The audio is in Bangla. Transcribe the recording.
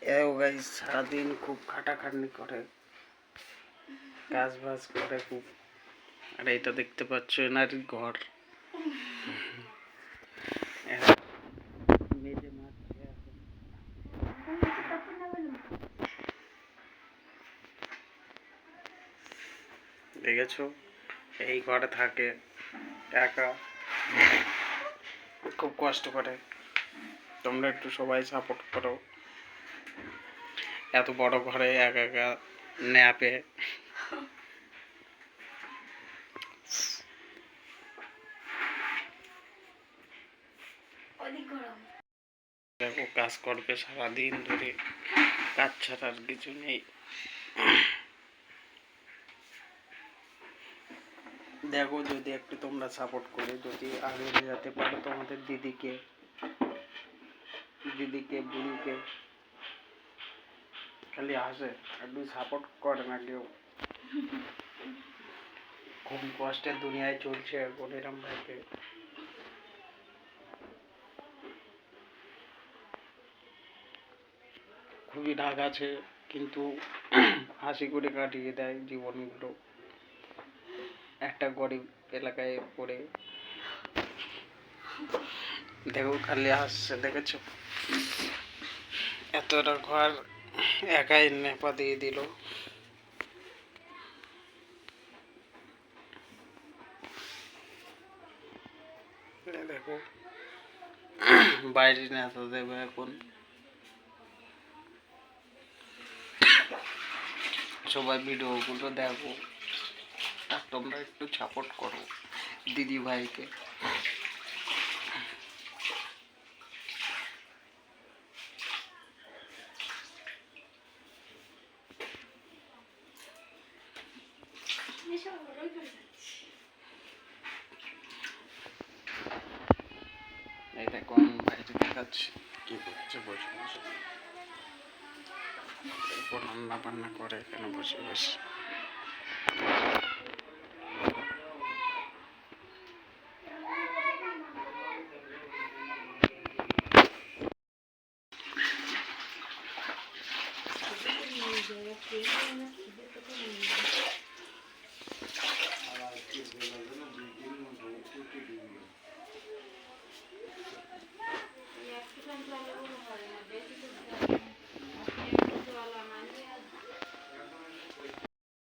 এও গাইস সারাদিন খুব খাটাখাটনি করে কাজ বাজ করে খুব। আর এটা দেখতে পাচ্ছ এনার ঘর। দেখেছ? এই ঘরে থাকে একা। খুব কষ্ট করে। তোমরা একটু সবাই সাপোর্ট করো। এত বড় ঘরে একা একা ন্যাপে দেখো কাজ করবে সারাদিন ধরে কাজ ছাড়া আর কিছু নেই। দেখো যদি একটু তোমরা সাপোর্ট করে যদি আগে যেতে পারো তোমাদের দিদিকে। দিদিকে বুড়িকে। খালি আসে একটু সাপোর্ট করে না কেউ। খুব কষ্টের দুনিয়ায় চলছে এরম ভাবে খুবই রাগ আছে, কিন্তু হাসি করে কাটিয়ে দেয় জীবনগুলো। একটা গরিব এলাকায় পড়ে। দেখো খালি আসছে দেখেছ? এতটা ঘর একাই নেপা দিয়ে দিল। দেখো, বাইরে নেতা দেবে এখন। সবাই ভিডিওগুলো দেখো। আর তোমরা একটু সাপোর্ট করো দিদি ভাইকে দেখো আমি বাইরে দেখাচ্ছি। কি করছে? বসে বসে। রান্না বান্না করে এখানে বসে বসে। gives me my little